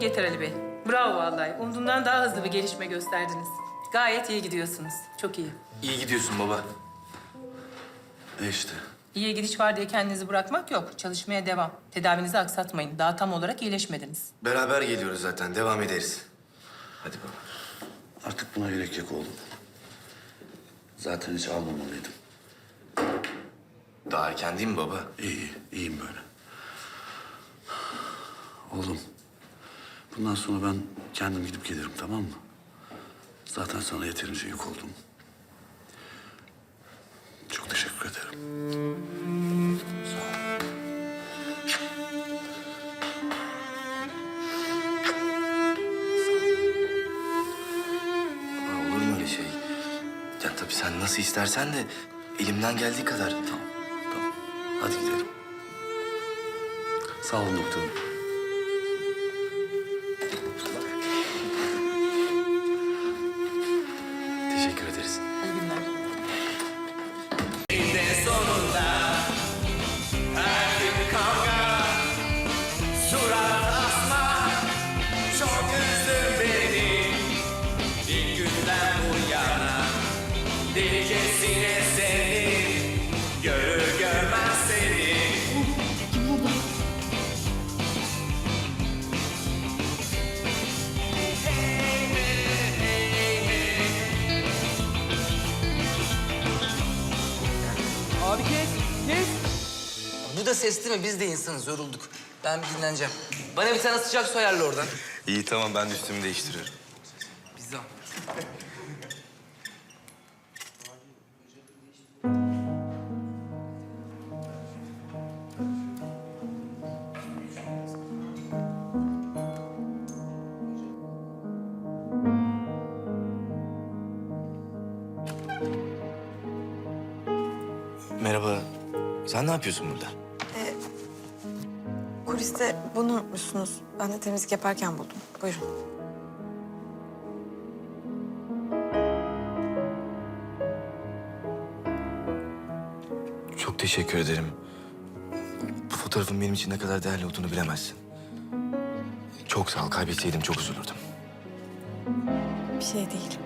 Yeter Ali Bey. Bravo vallahi. Umduğumdan daha hızlı bir gelişme gösterdiniz. Gayet iyi gidiyorsunuz. Çok iyi. İyi gidiyorsun baba. E işte. İyiye gidiş var diye kendinizi bırakmak yok. Çalışmaya devam. Tedavinizi aksatmayın. Daha tam olarak iyileşmediniz. Beraber geliyoruz zaten. Devam ederiz. Hadi baba. Artık buna gerek yok oğlum. Zaten hiç almamalıydım. Daha erken değil mi baba? İyi, iyiyim böyle. Oğlum, bundan sonra ben kendim gidip gelirim tamam mı? Zaten sana yeterince yük oldum. Çok teşekkür ederim. Sağ ol. Olur mu öyle şey? Ya tabii sen nasıl istersen de elimden geldiği kadar. Tamam, tamam. Hadi gidelim. Sağ olun doktorum. Bu da ses değil mi? Biz de insanız, yorulduk. Ben bir dinleneceğim. Bana bir tane sıcak su ayarla oradan. İyi tamam ben de üstümü değiştiriyorum. Bizden. Merhaba. Sen ne yapıyorsun burada? Kuliste bunu unutmuşsunuz. Ben de temizlik yaparken buldum. Buyurun. Çok teşekkür ederim. Bu fotoğrafın benim için ne kadar değerli olduğunu bilemezsin. Çok sağ ol. Kaybetseydim çok üzülürdüm. Bir şey değil.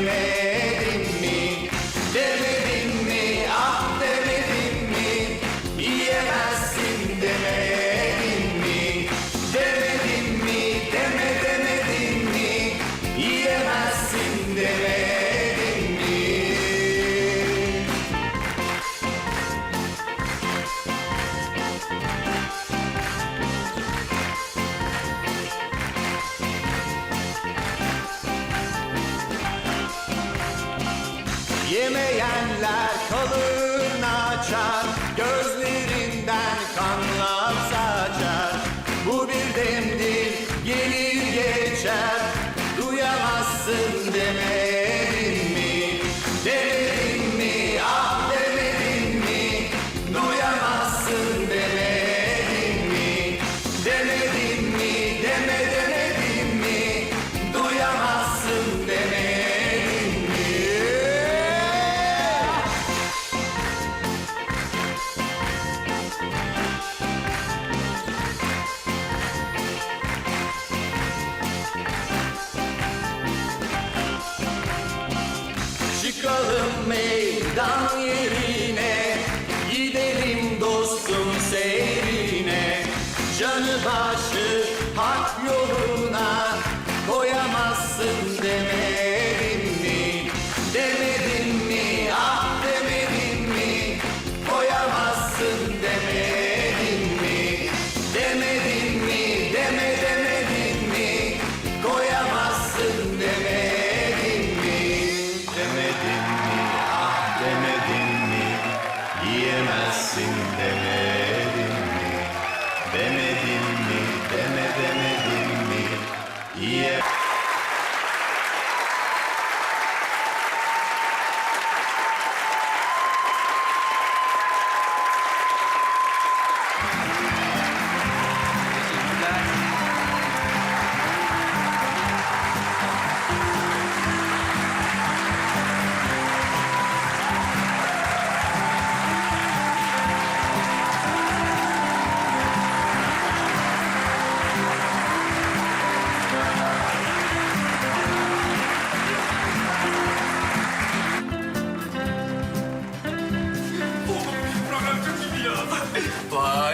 Mais Yemeyenler kalın açar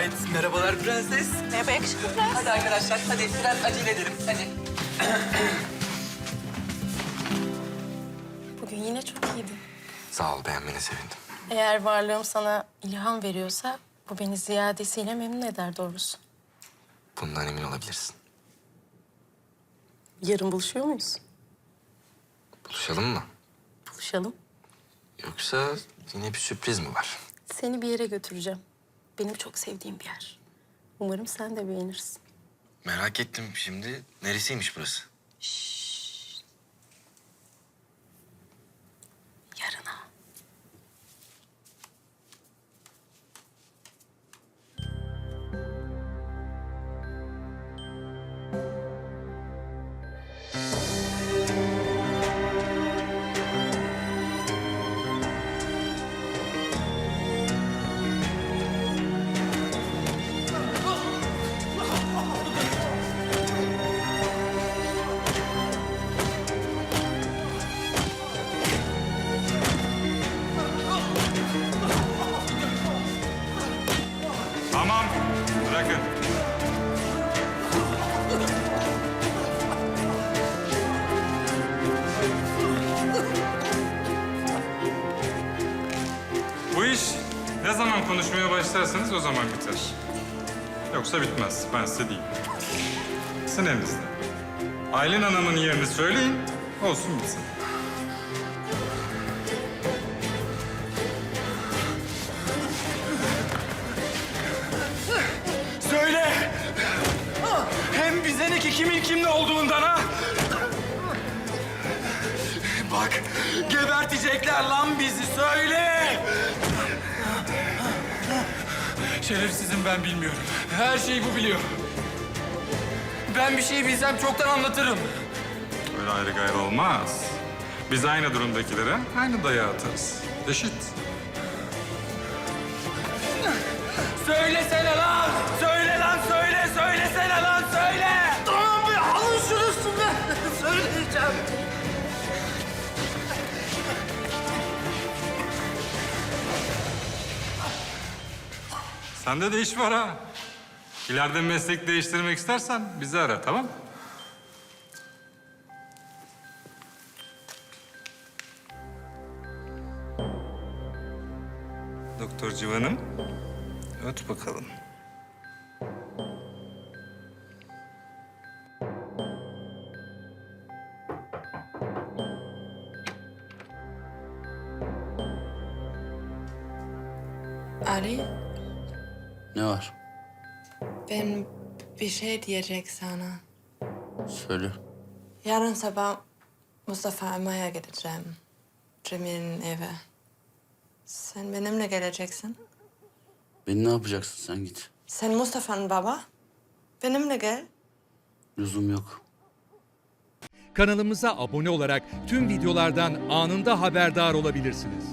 Merhabalar prenses. Merhaba yakışıklı prens. Hadi arkadaşlar hadi biraz acele edelim hadi. Bugün yine çok iyiydin. Sağ ol beğenmene sevindim. Eğer varlığım sana ilham veriyorsa bu beni ziyadesiyle memnun eder doğrusu. Bundan emin olabilirsin. Yarın buluşuyor muyuz? Buluşalım mı? Buluşalım. Yoksa yine bir sürpriz mi var? Seni bir yere götüreceğim. Benim çok sevdiğim bir yer. Umarım sen de beğenirsin. Merak ettim şimdi. Neresiymiş burası? Yarına. Başlarsanız o zaman biter. Yoksa bitmez, ben size diyeyim. Sizin elinizde. Aylin Hanım'ın yerini söyleyin, olsun bitsin. Söyle! Hem bize ne ki kimin kimle olduğundan ha? Bak, gebertecekler lan bizi, söyle! Şerefsizim ben bilmiyorum. Her şeyi bu biliyor. Ben bir şey bilsem çoktan anlatırım. Öyle ayrı gayrı olmaz. Biz aynı durumdakilere aynı dayağı atarız. Eşit. Söylesene lan! Sende de iş var ha. İleride meslek değiştirmek istersen bizi ara tamam mı? Doktor Civan'ım, öt bakalım. Ben bir şey diyecek sana. Söyle. Yarın sabah Mustafa Amaya gideceğim. Cemil'in eve. Sen benimle geleceksin. Beni ne yapacaksın sen git. Sen Mustafa'nın baba. Benimle gel. Lüzum yok. Kanalımıza abone olarak tüm videolardan anında haberdar olabilirsiniz.